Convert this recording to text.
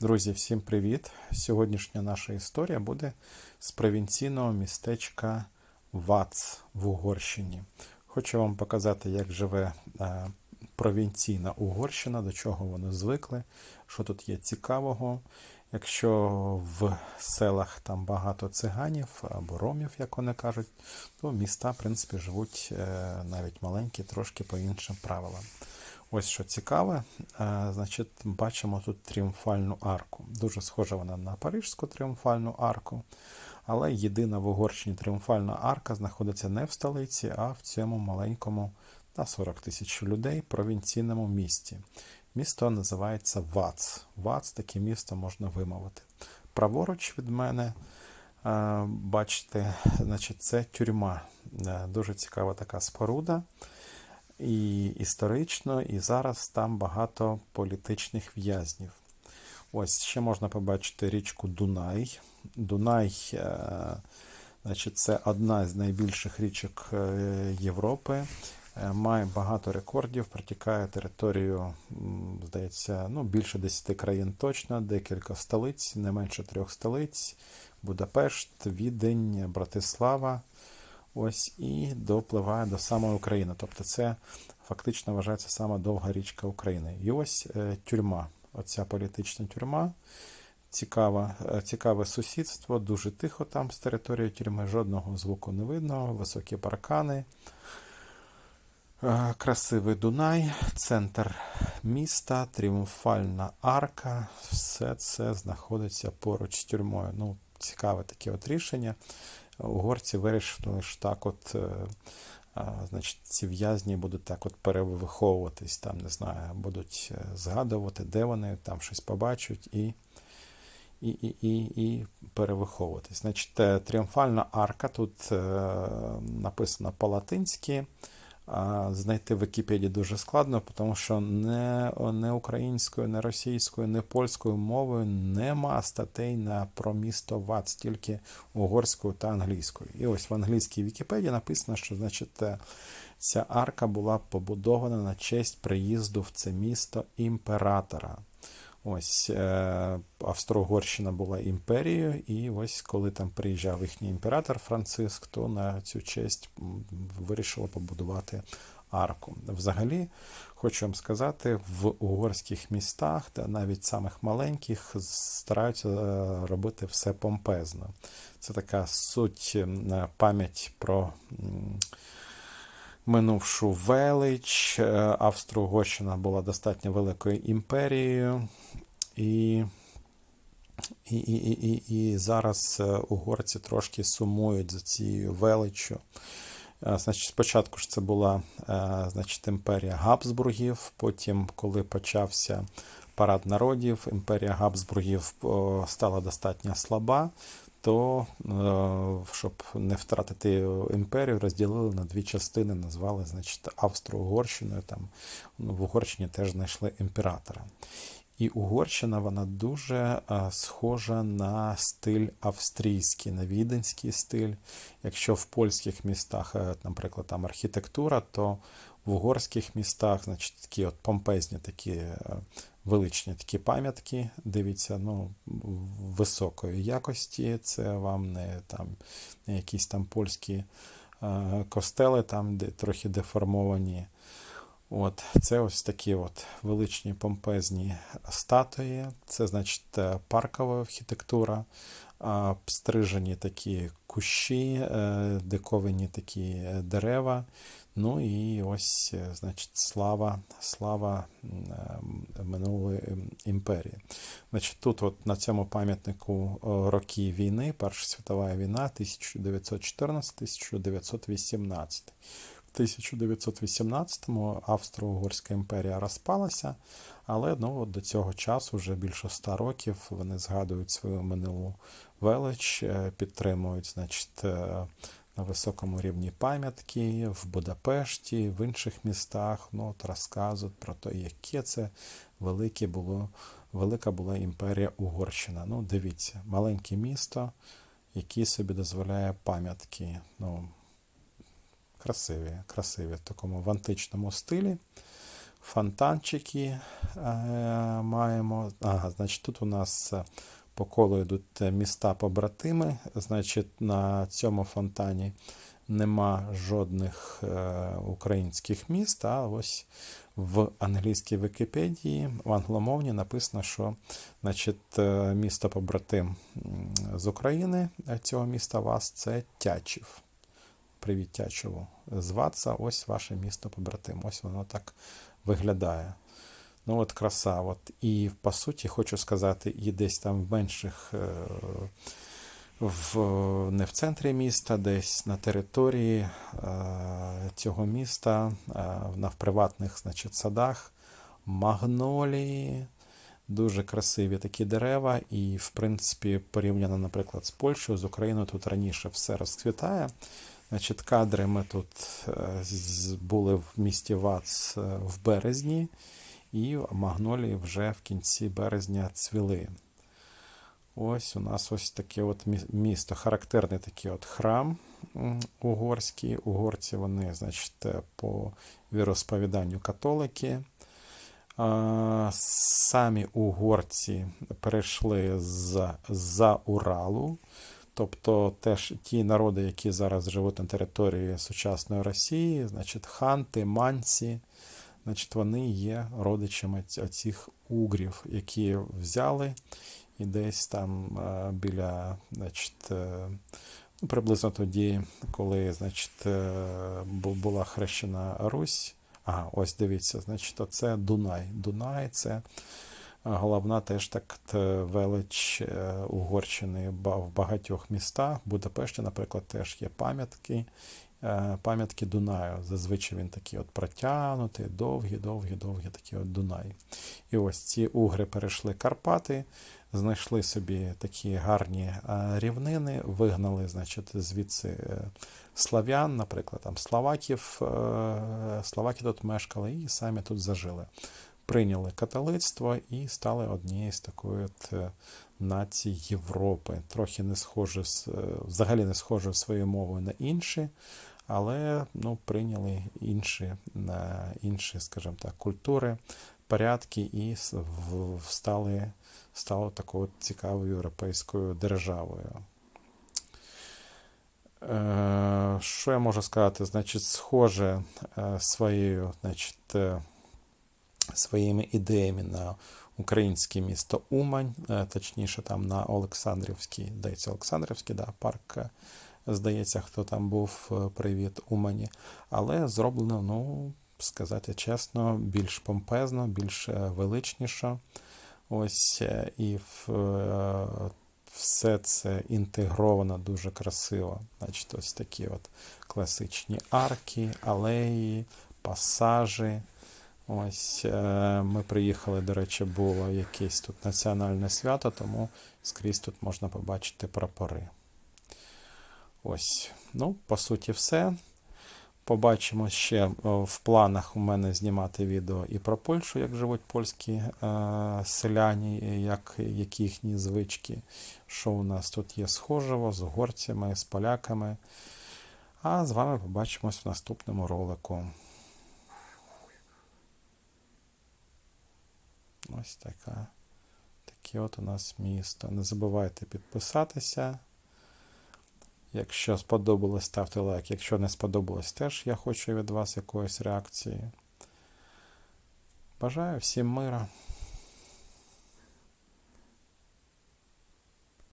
Друзі, всім привіт! Сьогоднішня наша історія буде з провінційного містечка Вац в Угорщині. Хочу вам показати, як живе е, провінційна Угорщина, до чого вони звикли, що тут є цікавого. Якщо в селах там багато циганів або ромів, як вони кажуть, то міста, в принципі, живуть е, навіть маленькі, трошки по іншим правилам. Ось що цікаве, е, значить, бачимо тут тріумфальну арку. Дуже схожа вона на Парижську тріумфальну арку. Але єдина в Угорщині тріумфальна арка знаходиться не в столиці, а в цьому маленькому на 40 тисяч людей провінційному місті. Місто називається Вац. Вац таке місто можна вимовити. Праворуч від мене, е, бачите, значить, це тюрма. Е, Дуже цікава така споруда і історично, і зараз там багато політичних в'язнів. Ось ще можна побачити річку Дунай. Дунай, е, значить, це одна з найбільших річок е, Європи. Е, Має багато рекордів, протікає територію, здається, ну, більше 10 країн точно, декілька столиць, не менше трьох столиць: Будапешт, Відень, Братислава. Ось і допливає до самої України. Тобто це фактично вважається сама довга річка України. І ось е, тюрма, оця політична тюрма. Цікаве, е, цікаве сусідство, дуже тихо там з території тюрми, жодного звуку не видно, високі паркани. Е, Красивий Дунай, центр міста, тріумфальна арка. Все це знаходиться поруч з тюрмою. Ну, цікаве таке от рішення. Угорці вирішили що так, от, е, значить, ці в'язні будуть так от перевиховуватись, там, не знаю, будуть е, згадувати, де вони, там щось побачать і. І, і, і, і перевиховуватись. Значить, е, тріумфальна арка тут написана по-латинськи. Знайти в Вікіпедії дуже складно, тому що не, не українською, не російською, не польською мовою нема статей на про місто Вац, тільки угорською та англійською. І ось в англійській Вікіпедії написано, що значить, е, ця арка була побудована на честь приїзду в це місто імператора. Ось е, Австро-Угорщина була імперією, і ось коли там приїжджав їхній імператор Франциск, то на цю честь м, вирішили побудувати арку. Взагалі, хочу вам сказати, в угорських містах, та навіть самих маленьких, стараються е, робити все помпезно. Це така суть пам'ять про. Минувшу велич. Е, Австро-Угорщина була достатньо великою імперією, і, і, і, і, і, і зараз е, угорці трошки сумують за цією величчю. Е, Значить, спочатку ж це була значить, імперія Габсбургів, потім, коли почався парад народів, імперія Габсбургів стала достатньо слаба, то, е, щоб не втратити імперію, розділили на дві частини, назвали значить, Австро-Угорщиною. Там ну, в Угорщині теж знайшли імператора. І Угорщина вона дуже е, схожа на стиль австрійський, на віденський стиль. Якщо в польських містах, е, наприклад, там архітектура, то в угорських містах, значить, такі от помпезні, такі величні такі пам'ятки. Дивіться, ну, високої якості. Це вам не там не якісь там польські е, костели, там де трохи деформовані. От, Це ось такі от величні помпезні статуї. Це, значить, е, паркова архітектура, а, стрижені такі кущі, е, диковинні такі е, дерева. Ну і ось, е, значить, слава, слава е, минулої ем, імперії. Значить, тут от на цьому пам'ятнику роки війни, Перша світова війна, 1914-1918. В 1918-му Австро-Угорська імперія розпалася, але ну, до цього часу, вже більше ста років, вони згадують свою минулу велич, е, підтримують значить, е, на високому рівні пам'ятки в Будапешті, в інших містах. Ну, от розказують про те, яке це велике було, велика була імперія Угорщина. Ну, дивіться, маленьке місто, яке собі дозволяє пам'ятки. Ну, красиві, красиві в такому в античному стилі. фонтанчики е, маємо. Ага, значить, тут у нас е, по колу йдуть міста побратими. Значить, на цьому фонтані нема жодних е, українських міст. А ось в англійській Вікіпедії, в англомовній написано, що значить, е, місто побратим з України е, цього міста вас це Тячів. Привіт, Тячеву. З Ватса, ось ваше місто побратим. Ось воно так виглядає. Ну от краса. От. І по суті, хочу сказати, і десь там в менших, е, в, не в центрі міста, десь на території е, цього міста, е, на в приватних значить, садах, магнолії. Дуже красиві такі дерева, і, в принципі, порівняно, наприклад, з Польщею, з Україною тут раніше все розквітає. Значить, кадри ми тут були в місті Вац в березні, і магнолії вже в кінці березня цвіли. Ось у нас ось таке от місто, характерний такий от храм угорський. Угорці вони, значить, по віросповіданню католики. Самі угорці перейшли з за Уралу. Тобто теж ті народи, які зараз живуть на території сучасної Росії, значить ханти, манці, значить вони є родичами цих угрів, які взяли і десь там е, біля, значить, е, ну, приблизно тоді, коли значить, е, була хрещена Русь. Ага, ось дивіться, значить, оце Дунай. Дунай це головна теж так велич Угорщини в багатьох містах. В Будапешті, наприклад, теж є пам'ятки. Е, Пам'ятки Дунаю. Зазвичай він такий от протягнутий, довгий, довгий, довгий такий от Дунай. І ось ці угри перейшли Карпати, знайшли собі такі гарні е, рівнини, вигнали, значить, звідси е, слав'ян, наприклад, там словаків, словаки тут мешкали і самі тут зажили. Прийняли католицтво і стали однією з такої от е, націй Європи. Трохи не схоже, е, взагалі не схоже своєю мовою на інші, але ну, прийняли інші, на інші, скажімо так, культури, порядки і стали, стали такою цікавою європейською державою. Е, Що я можу сказати? Значить, схоже е, своєю, значить, е, своїми ідеями на українське місто Умань, е, точніше там на Олександрівський, здається, Олександрівський, да, парк, е, здається, хто там був, е, привіт Умані. Але зроблено, ну, сказати чесно, більш помпезно, більш величніше. Ось і все це інтегровано дуже красиво. Значить, ось такі от класичні арки, алеї, пасажі. Ось е, ми приїхали, до речі, було якесь тут національне свято, тому скрізь тут можна побачити прапори. Ось, ну, по суті, все. Побачимо ще в планах у мене знімати відео і про Польщу, як живуть польські е, селяні, як, які їхні звички, що у нас тут є схожого з угорцями, з поляками. А з вами побачимось в наступному ролику. Ось така. Таке от у нас місто. Не забувайте підписатися. Якщо сподобалось, ставте лайк. Якщо не сподобалось, теж я хочу від вас якоїсь реакції. Бажаю всім мира.